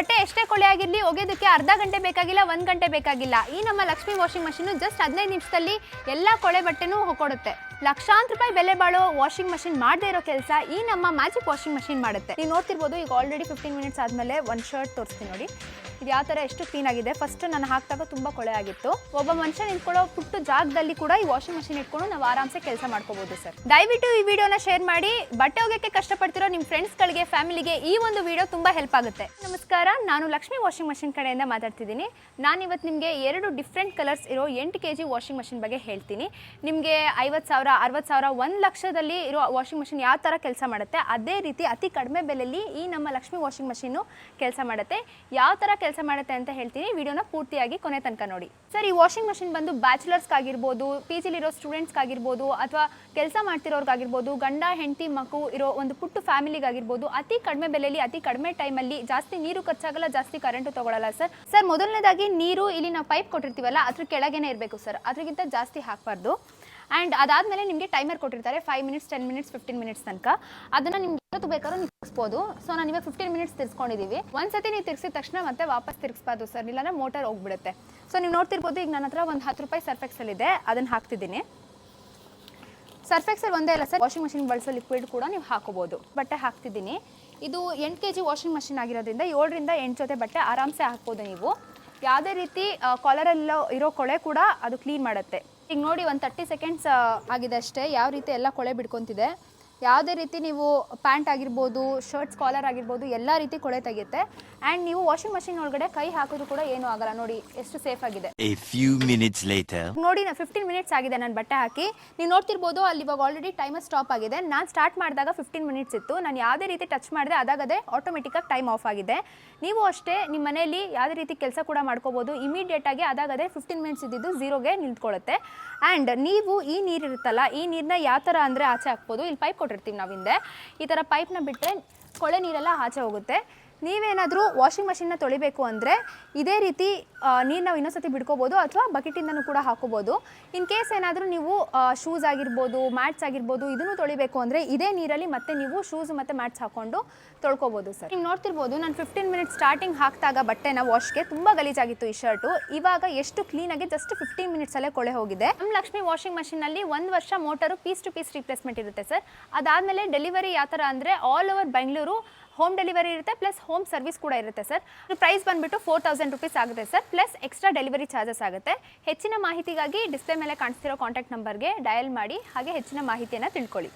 ಬಟ್ಟೆ ಎಷ್ಟೇ ಕೊಳೆ ಆಗಿರಲಿ ಒಗೆಯೋದಕ್ಕೆ ಅರ್ಧ ಗಂಟೆ ಬೇಕಾಗಿಲ್ಲ, ಒಂದು ಗಂಟೆ ಬೇಕಾಗಿಲ್ಲ. ಈ ನಮ್ಮ ಲಕ್ಷ್ಮಿ ವಾಷಿಂಗ್ ಮಷೀನು ಜಸ್ಟ್ ಹದಿನೈದು ನಿಮಿಷದಲ್ಲಿ ಎಲ್ಲ ಕೊಳೆ ಬಟ್ಟೆನೂ ಹೊಕ್ಕೊಡುತ್ತೆ ಲಕ್ಷಾಂತರ ರೂಪಾಯಿ ಬೆಲೆ ಬಾಳೋ ವಾಷಿಂಗ್ ಮಷಿನ್ ಮಾಡದೇ ಇರೋ ಕೆಲಸ ಈ ನಮ್ಮ ಮ್ಯಾಜಿಕ್ ವಾಷಿಂಗ್ ಮಷಿನ್ ಮಾಡುತ್ತೆ. ನೀವು ನೋಡ್ತಿರ್ಬೋದು, ಈಗ ಆಲ್ರೆಡಿ ಫಿಫ್ಟೀನ್ ಮಿನಿಟ್ಸ್ ಆದಮೇಲೆ ಒಂದು ಶರ್ಟ್ ತೋರಿಸ್ತೀನಿ ನೋಡಿ. ಇದು ಯಾವ ಥರ ಎಷ್ಟು ಕ್ಲೀನ್ ಆಗಿದೆ? ಫಸ್ಟ್ ನಾನು ಹಾಕಿದಾಗ ತುಂಬ ಕೊಳೆ ಆಗಿತ್ತು. ಒಬ್ಬ ಮನುಷ್ಯ ನಿಂತ್ಕೊಳ್ಳೋ ಪುಟ್ಟ ಜಾಗದಲ್ಲಿ ಕೂಡ ಈ ವಾಷಿಂಗ್ ಮಷಿನ್ ಇಟ್ಕೊಂಡು ನಾವು ಆರಾಮ್ಸೆ ಕೆಲಸ ಮಾಡ್ಕೋಬಹುದು ಸರ್. ದಯವಿಟ್ಟು ಈ ವಿಡಿಯೋನ ಶೇರ್ ಮಾಡಿ. ಬಟ್ಟೆ ಹೋಗಕ್ಕೆ ಕಷ್ಟಪಡ್ತಿರೋ ನಿಮ್ಮ ಫ್ರೆಂಡ್ಸ್ಗಳಿಗೆ ಫ್ಯಾಮಿಲಿಗೆ ಈ ಒಂದು ವಿಡಿಯೋ ತುಂಬ ಹೆಲ್ಪ್ ಆಗುತ್ತೆ. ನಮಸ್ಕಾರ, ನಾನು ಲಕ್ಷ್ಮಿ ವಾಷಿಂಗ್ ಮಷಿನ್ ಕಡೆಯಿಂದ ಮಾತಾಡ್ತಿದ್ದೀನಿ. ನಾನು ಇವತ್ತು ನಿಮಗೆ ಎರಡು ಡಿಫ್ರೆಂಟ್ ಕಲರ್ಸ್ ಇರೋ ಎಂಟು ಕೆ ಜಿ ವಾಷಿಂಗ್ ಮಷಿನ್ ಬಗ್ಗೆ ಹೇಳ್ತೀನಿ. ನಿಮಗೆ ಐವತ್ತು ಸಾವಿರ, ಅರವತ್ತು ಸಾವಿರ, ಒಂದು ಲಕ್ಷದಲ್ಲಿ ಇರೋ ವಾಷಿಂಗ್ ಮಷಿನ್ ಯಾವ ಥರ ಕೆಲಸ ಮಾಡುತ್ತೆ? ಅದೇ ರೀತಿ ಅತಿ ಕಡಿಮೆ ಬೆಲೆಯಲ್ಲಿ ಈ ನಮ್ಮ ಲಕ್ಷ್ಮಿ ವಾಷಿಂಗ್ ಮಷೀನು ಕೆಲಸ ಮಾಡುತ್ತೆ. ಯಾವ ಥರ ಕೆಲಸ ಮಾಡುತ್ತೆ ಅಂತ ಹೇಳ್ತೀನಿ. ವಿಡಿಯೋನ ಪೂರ್ತಿಯಾಗಿ ಕೊನೆ ತನಕ ನೋಡಿ. ಸರ್, ಈ ವಾಷಿಂಗ್ ಮಷಿನ್ ಬಂದು ಬ್ಯಾಚುಲರ್ಸ್ಗಾಗಿರ್ಬೋದು ಪಿ ಜಿಲಿರೋ ಸ್ಟೂಡೆಂಟ್ಸ್ಗಾಗಿರ್ಬೋದು ಅಥವಾ ಕೆಲಸ ಮಾಡ್ತಿರೋರ್ಗಾಗಿರ್ಬೋದು, ಗಂಡ, ಹೆಂಡತಿ, ಮಗು ಇರೋ ಒಂದು ಪುಟ್ಟು ಫ್ಯಾಮಿಲಿಗಾಗಿರ್ಬೋದು, ಅತಿ ಕಡಿಮೆ ಬೆಲೆಯಲ್ಲಿ ಅತಿ ಕಡಿಮೆ ಟೈಮಲ್ಲಿ ಜಾಸ್ತಿ ನೀರು ಖರ್ಚಾಗಲ್ಲ, ಜಾಸ್ತಿ ಕರೆಂಟು ತೊಗೊಳಲ್ಲ ಸರ್. ಸರ್, ಮೊದಲನೇದಾಗಿ ನೀರು ಇಲ್ಲಿ ನಾವು ಪೈಪ್ ಕೊಟ್ಟಿರ್ತೀವಲ್ಲ, ಅದ್ರ ಕೆಳಗೇನೆ ಇರಬೇಕು ಸರ್. ಅದಕ್ಕಿಂತ ಜಾಸ್ತಿ ಹಾಕಬಾರ್ದು. ಆ್ಯಂಡ್ ಅದಾದಮೇಲೆ ನಿಮಗೆ ಟೈಮರ್ ಕೊಟ್ಟಿರ್ತಾರೆ five minutes ten minutes fifteen minutes ತನಕ. ಅದನ್ನು ನಿಮ್ಗೆ ಎಷ್ಟು ಬೇಕಾದ್ರೂ ನೀವು ತಿರ್ಸ್ಬೋದು ಸೊ ನಾನು ಇವಾಗ ಫಿಫ್ಟೀನ್ ಮಿನಿಟ್ಸ್ ತಿರ್ಸ್ಕೊಂಡಿದ್ದೀವಿ ಒಂದ್ಸತಿ ನೀವು ತಿರ್ಸಿದ ತಕ್ಷಣ ಮತ್ತೆ ವಾಪಸ್ ತಿರ್ಗಿಸ್ಬಾರ್ದು ಸರ್. ಇಲ್ಲಾಂದ್ರೆ ಮೋಟರ್ ಹೋಗ್ಬಿಡುತ್ತೆ. ಸೊ ನೀವು ನೋಡ್ತಿರ್ಬೋದು ಈಗ ನನ್ನ ಹತ್ರ ಒಂದು ಹತ್ತು ರೂಪಾಯಿ ಸರ್ಫೆಕ್ಸಲ್ಲಿದೆ ಅದನ್ನು ಹಾಕ್ತಿದ್ದೀನಿ. ಸರ್ಫೆಕ್ಸಲ್ ಒಂದೇ ಇಲ್ಲ ಸರ್. ವಾಷಿಂಗ್ ಮಷಿನ್ ಬಳಸೋ ಲಿಕ್ವಿಡ್ ಕೂಡ ನೀವು ಹಾಕೋಬೋದು. ಬಟ್ಟೆ ಹಾಕ್ತಿದ್ದೀನಿ. ಇದು ಎಂಟು ಕೆ ಜಿ ವಾಷಿಂಗ್ ಮಷಿನ್ ಆಗಿರೋದ್ರಿಂದ ಏಳರಿಂದ ಎಂಟು ಜೊತೆ ಬಟ್ಟೆ ಆರಾಮ್ಸೆ ಹಾಕ್ಬೋದು ನೀವು. ಯಾವುದೇ ರೀತಿ ಕಾಲರಲ್ಲೋ ಇರೋ ಕೊಳೆ ಕೂಡ ಅದು ಕ್ಲೀನ್ ಮಾಡುತ್ತೆ. ಈಗ ನೋಡಿ ಒಂದು ತರ್ಟಿ ಸೆಕೆಂಡ್ಸ್ ಆಗಿದೆ ಅಷ್ಟೇ. ಯಾವ ರೀತಿ ಎಲ್ಲ ಕೊಳೆ ಬಿಡ್ಕೊತಿದೆ. ಯಾವುದೇ ರೀತಿ ನೀವು ಪ್ಯಾಂಟ್ ಆಗಿರ್ಬೋದು ಶರ್ಟ್ಸ್ ಕಾಲರ್ ಆಗಿರ್ಬೋದು ಎಲ್ಲ ರೀತಿ ಕೊಳೆ ತೆಗೆಯುತ್ತೆ. ಆ್ಯಂಡ್ ನೀವು ವಾಷಿಂಗ್ ಮಷಿನ್ ಒಳಗಡೆ ಕೈ ಹಾಕಿದ್ರು ಕೂಡ ಏನು ಆಗಲ್ಲ. ನೋಡಿ ಎಷ್ಟು ಸೇಫ್ ಆಗಿದೆ. ನೋಡಿ ನಾ ಫಿಫ್ಟೀನ್ ಮಿನಿಟ್ಸ್ ಆಗಿದೆ ನಾನು ಬಟ್ಟೆ ಹಾಕಿ. ನೀವು ನೋಡ್ತಿರ್ಬೋದು ಅಲ್ಲಿ ಇವಾಗ ಆಲ್ರೆಡಿ ಟೈಮ್ ಸ್ಟಾಪ್ ಆಗಿದೆ. ನಾನು ಸ್ಟಾರ್ಟ್ ಮಾಡಿದಾಗ ಫಿಫ್ಟೀನ್ ಮಿನಿಟ್ಸ್ ಇತ್ತು. ನಾನು ಯಾವುದೇ ರೀತಿ ಟಚ್ ಮಾಡಿದೆ ಅದಾಗದೆ ಆಟೋಮೆಟಿಕ್ಕಾಗಿ ಟೈಮ್ ಆಫ್ ಆಗಿದೆ. ನೀವು ಅಷ್ಟೇ ನಿಮ್ಮ ಮನೆಯಲ್ಲಿ ಯಾವುದೇ ರೀತಿ ಕೆಲಸ ಕೂಡ ಮಾಡ್ಕೋಬೋದು. ಇಮಿಡಿಯೇಟಾಗಿ ಅದಾಗದೆ ಫಿಫ್ಟೀನ್ ಮಿನಿಟ್ಸ್ ಇದ್ದಿದ್ದು ಝೀರೋಗೆ ನಿಂತ್ಕೊಳ್ಳುತ್ತೆ. ಆ್ಯಂಡ್ ನೀವು ಈ ನೀರು ಇರುತ್ತಲ್ಲ ಈ ನೀರನ್ನ ಯಾವ ಥರ ಅಂದರೆ ಆಚೆ ಹಾಕ್ಬೋದು. ಇಲ್ಲಿ ಪೈಪ್ ಕೊಟ್ಟಿರ್ತೀವಿ ನಾವು ಹಿಂದೆ. ಈ ಥರ ಪೈಪ್ನ ಬಿಟ್ಟರೆ ಕೊಳೆ ನೀರೆಲ್ಲ ಆಚೆ ಹೋಗುತ್ತೆ. ನೀವೇನಾದರೂ ವಾಷಿಂಗ್ ಮಷಿನ್ನ ತೊಳಿಬೇಕು ಅಂದರೆ ಇದೇ ರೀತಿ ನೀರು ನಾವು ಇನ್ನೊಂದ್ಸತಿ ಬಿಡ್ಕೋಬೋದು ಅಥವಾ ಬಕೆಟಿಂದನೂ ಕೂಡ ಹಾಕೋಬೋದು. ಇನ್ ಕೇಸ್ ಏನಾದರೂ ನೀವು ಶೂಸ್ ಆಗಿರ್ಬೋದು ಮ್ಯಾಟ್ಸ್ ಆಗಿರ್ಬೋದು, ಇದನ್ನು ತೊಳಿಬೇಕು ಅಂದರೆ ಇದೇ ನೀರಲ್ಲಿ ಮತ್ತೆ ನೀವು ಶೂಸ್ ಮತ್ತು ಮ್ಯಾಟ್ಸ್ ಹಾಕ್ಕೊಂಡು ತೊಳ್ಕೊಬೋದು ಸರ್ ನೀವು ನೋಡ್ತಿರ್ಬೋದು, ನಾನು ಫಿಫ್ಟೀನ್ ಮಿನಿಟ್ಸ್ ಸ್ಟಾರ್ಟಿಂಗ್ ಹಾಕಿದಾಗ ಬಟ್ಟೆನ ವಾಶ್ಗೆ ತುಂಬ ಗಲೀಜಾಗಿತ್ತು ಈ ಶರ್ಟು ಇವಾಗ ಎಷ್ಟು ಕ್ಲೀನಾಗಿ ಜಸ್ಟ್ ಫಿಫ್ಟೀನ್ ಮಿನಿಟ್ಸಲ್ಲೇ ಕೊಳೆ ಹೋಗಿದೆ. ನಮ್ಮ ಲಕ್ಷ್ಮಿ ವಾಷಿಂಗ್ ಮಷಿನಲ್ಲಿ ಒಂದು ವರ್ಷ motor piece to piece replacement ಇರುತ್ತೆ ಸರ್ ಅದಾದಮೇಲೆ ಡೆಲಿವರಿ ಯಾವ ಥರ ಅಂದರೆ all over Bengaluru home delivery ಇರುತ್ತೆ ಪ್ಲಸ್ ಹೋಮ್ ಸರ್ವಿಸ್ ಕೂಡ ಇರುತ್ತೆ ಸರ್ ಪ್ರೈಸ್ ಬಂದ್ಬಿಟ್ಟು ಫೋರ್ ತೌಸಂಡ್ ರುಪೀಸ್ ಆಗುತ್ತೆ sir plus extra delivery charges ಆಗುತ್ತೆ. ಹೆಚ್ಚಿನ ಮಾಹಿತಿಗಾಗಿ ಡಿಸ್ಪ್ಲೇ ಮೇಲೆ ಕಾಣಿಸ್ತಿರೋ ಕಾಂಟ್ಯಾಕ್ಟ್ ನಂಬರ್ಗೆ ಡಯಲ್ ಮಾಡಿ, ಹಾಗೆ ಹೆಚ್ಚಿನ ಮಾಹಿತಿಯನ್ನು ತಿಳ್ಕೊಳ್ಳಿ.